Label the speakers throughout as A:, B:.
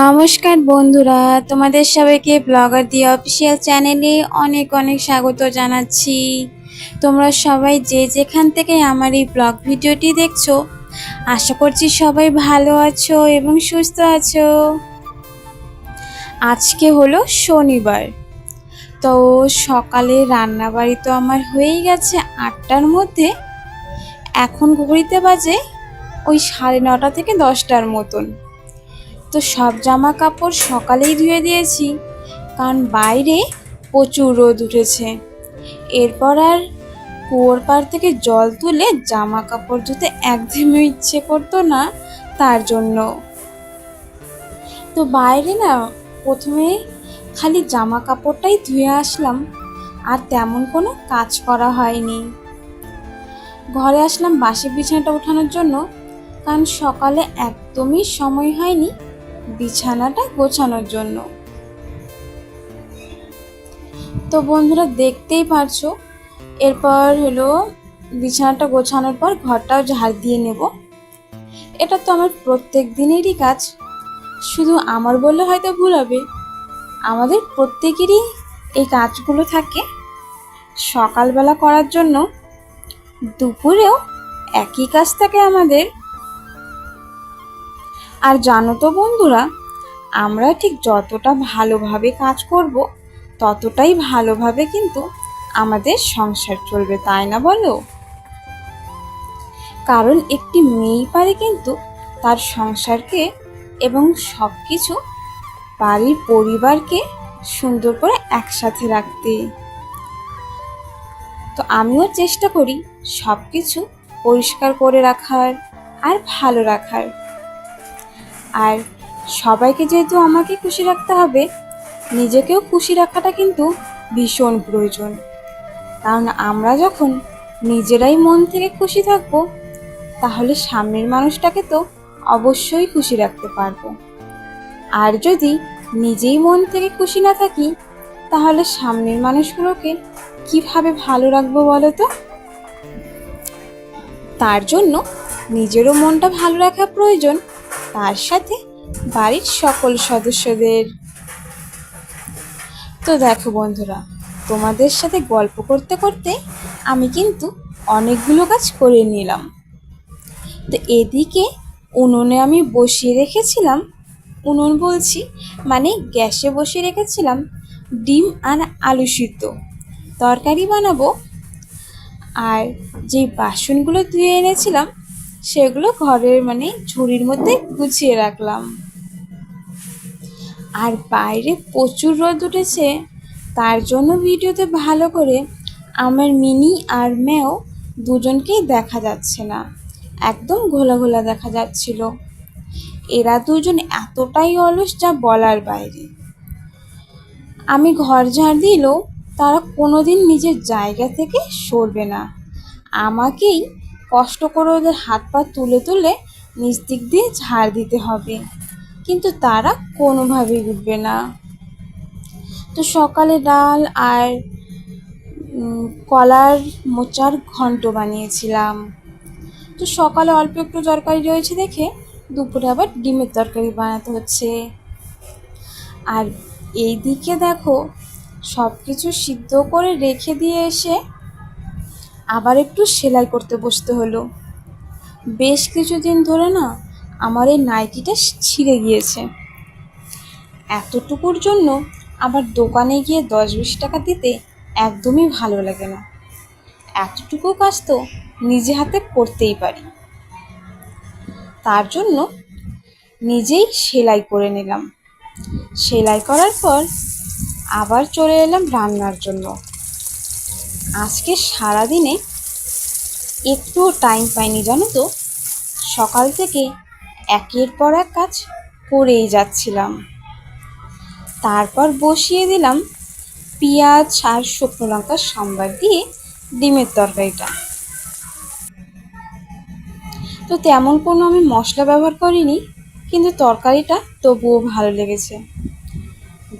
A: নমস্কার বন্ধুরা, তোমাদের সবাইকে ব্লগার দি অফিসিয়াল চ্যানেলে অনেক অনেক স্বাগত জানাচ্ছি। তোমরা সবাই যে যেখান থেকে আমার এই ব্লগ ভিডিওটি দেখছ, আশা করছি সবাই ভালো আছো এবং সুস্থ আছো। আজকে হলো শনিবার। তো সকালে রান্নাবাড়ি তো আমার হয়েই গেছে আটটার মধ্যে। এখন ঘড়িতে বাজে ওই সাড়ে নটা থেকে দশটার মতন। তো সব জামা কাপড় সকালেই ধুয়ে দিয়েছি, কারণ বাইরে প্রচুর রোদ উঠেছে। এরপর আর কুয়োর পাড় থেকে জল তুলে জামা কাপড় ধুতে একদমই ইচ্ছে করতো না তার জন্য। তো বাইরে না প্রথমে খালি জামা কাপড়টাই ধুয়ে আসলাম, আর তেমন কোনো কাজ করা হয়নি। ঘরে আসলাম বাসি বিছানাটা ওঠানোর জন্য, কারণ সকালে একদমই সময় হয়নি বিছানাটা গোছানোর জন্য। তো বন্ধুরা, দেখতেই পারছ? এরপর হলো বিছানাটা গোছানোর পর ঘরটাও ঝাড় দিয়ে নেব। এটা তো আমার প্রত্যেক দিনেরই কাজ। শুধু আমার বললে হয়তো ভুল হবে। আমাদের প্রত্যেকেরই এই কাজগুলো থাকে। সকালবেলা করার জন্য দুপুরেও একই কাজ থাকে আমাদের। আর জানো তো বন্ধুরা, আমরা ঠিক যতটা ভালোভাবে কাজ করব, ততটাই ভালোভাবে কিন্তু আমাদের সংসার চলবে, তাই না বলো? কারণ একটি মেয়েই পারে কিন্তু তার সংসারকে এবং সব কিছু বাড়ির পরিবারকে সুন্দর করে একসাথে রাখতে। তো আমিও চেষ্টা করি সব কিছু পরিষ্কার করে রাখার আর ভালো রাখার। আর সবাইকে যেহেতু আমাকে খুশি রাখতে হবে, নিজেকেও খুশি রাখাটা কিন্তু ভীষণ প্রয়োজন। কারণ আমরা যখন নিজেরাই মন থেকে খুশি থাকব, তাহলে সামনের মানুষটাকে তো অবশ্যই খুশি রাখতে পারব। আর যদি নিজেই মন থেকে খুশি না থাকি, তাহলে সামনের মানুষগুলোকে কীভাবে ভালো রাখব বলো তো? তার জন্য নিজেরও মনটা ভালো রাখা প্রয়োজন তার সাথে বাড়ির সকল সদস্যদের। তো দেখো বন্ধুরা, তোমাদের সাথে গল্প করতে করতে আমি কিন্তু অনেকগুলো কাজ করে নিলাম। তো এদিকে উনুনে আমি বসিয়ে রেখেছিলাম, উনুন বলছি মানে গ্যাসে বসিয়ে রেখেছিলাম ডিম আর আলু সিদ্ধ। তরকারি বানাবো। আর যে বাসনগুলো ধুয়ে এনেছিলাম সেগুলো ঘরের মানে ঝুড়ির মধ্যে গুছিয়ে রাখলাম। আর বাইরে প্রচুর রোদ উঠেছে, তার জন্য ভিডিওতে ভালো করে আমার মিনি আর মেও দুজনকেই দেখা যাচ্ছে না। একদম ঘোলা ঘোলা দেখা যাচ্ছিল। এরা দুজন এতটাই অলস যা বলার বাইরে। আমি ঘর ঝাড় দিলেও তারা কোনোদিন নিজের জায়গা থেকে সরবে না। আমাকেই কষ্ট করে ওদের হাত পা তুলে তুলে নিচ দিক দিয়ে ঝাড় দিতে হবে। কিন্তু তারা কোনোভাবেই উঠবে না। তো সকালে ডাল আর কলার মোচার ঘন্ট বানিয়েছিলাম। তো সকালে অল্প একটু তরকারি রয়েছে দেখে দুপুরে আবার ডিমের তরকারি বানাতে হচ্ছে। আর এই দিকে দেখো সব কিছু সিদ্ধ করে রেখে দিয়ে এসে আবার একটু সেলাই করতে বসতে হলো। বেশ কিছুদিন ধরে না আমার এই নাইটিটা ছিঁড়ে গিয়েছে। এতটুকুর জন্য আবার দোকানে গিয়ে দশ বিশ টাকা দিতে একদমই ভালো লাগে না। এতটুকু কাজ তো নিজে হাতে করতেই পারি। তার জন্য নিজেই সেলাই করে নিলাম। সেলাই করার পর আবার চলে এলাম রান্নার জন্য। আজকে সারাদিনে একটুও টাইম পাইনি জানো তো? সকাল থেকে একের পর এক কাজ করেই যাচ্ছিলাম। তারপর বসিয়ে দিলাম পেঁয়াজ আর শুকনো লঙ্কার সম্বার দিয়ে ডিমের তরকারিটা। তো তেমন কোনো আমি মশলা ব্যবহার করিনি, কিন্তু তরকারিটা তবুও ভালো লেগেছে।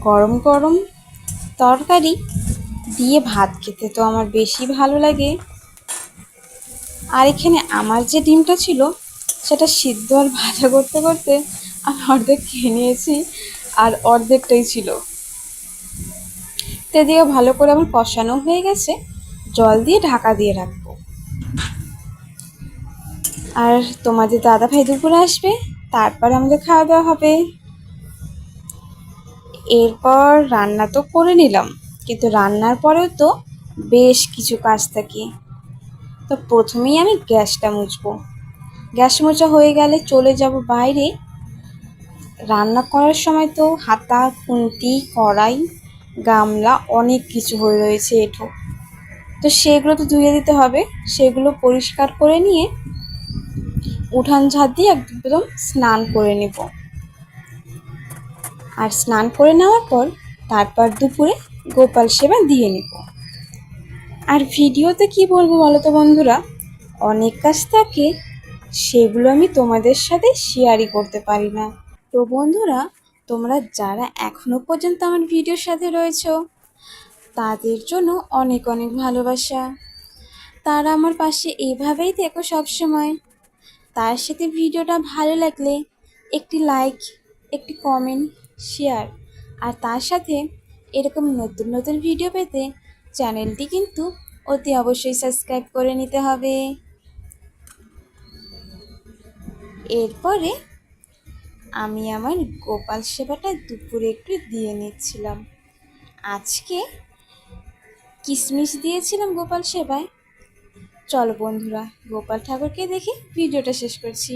A: গরম গরম তরকারি দিয়ে ভাত খেতে তো আমার বেশি ভালো লাগে। আর এখানে আমার যে ডিমটা ছিল, সেটা সিদ্ধ আর ভাজা করতে করতে আমি অর্ধেক খেয়ে নিয়েছি আর অর্ধেকটাই ছিল। তো এদিকে ভালো করে আমার কষানো হয়ে গেছে, জল দিয়ে ঢাকা দিয়ে রাখব। আর তোমাদের দাদা ভাই দুপুরে আসবে, তারপর আমাদের খাওয়া দাওয়া হবে। এরপর রান্না তো করে নিলাম। কিন্তু রান্নার পরেও তো বেশ কিছু কাজ থাকে। তো প্রথমেই আমি গ্যাসটা মুছবো। গ্যাস মোচা হয়ে গেলে চলে যাব বাইরে। রান্না করার সময় তো হাতা, খুন্তি, কড়াই, গামলা অনেক কিছু হয়ে রয়েছে এঠো। তো সেগুলো তো ধুয়ে দিতে হবে। সেগুলো পরিষ্কার করে নিয়ে উঠান ঝাড় দিয়ে একদম স্নান করে নেব। আর স্নান করে নেওয়ার পর তারপর দুপুরে গোপাল সেবা দিয়ে নেব। আর ভিডিওতে কি বলব বলো তো বন্ধুরা? অনেক কাজ থাকে, সেগুলো আমি তোমাদের সাথে শেয়ারই করতে পারি না। তো বন্ধুরা, তোমরা যারা এখনও পর্যন্ত আমার ভিডিওর সাথে রয়েছো, তাদের জন্য অনেক অনেক ভালোবাসা। তারা আমার পাশে এইভাবেই থেকো সবসময়। তার সাথে ভিডিওটা ভালো লাগলে একটি লাইক একটি কমেন্ট শেয়ার আর তার সাথে এরকম নতুন নতুন ভিডিও পেতে চ্যানেলটি কিন্তু অতি অবশ্যই সাবস্ক্রাইব করে নিতে হবে। এরপরে আমি আমার গোপাল সেবাটা দুপুরে একটু দিয়ে নিচ্ছিলাম। আজকে কিশমিশ দিয়েছিলাম গোপাল সেবায়। চলো বন্ধুরা, গোপাল ঠাকুরকে দেখে ভিডিওটা শেষ করছি।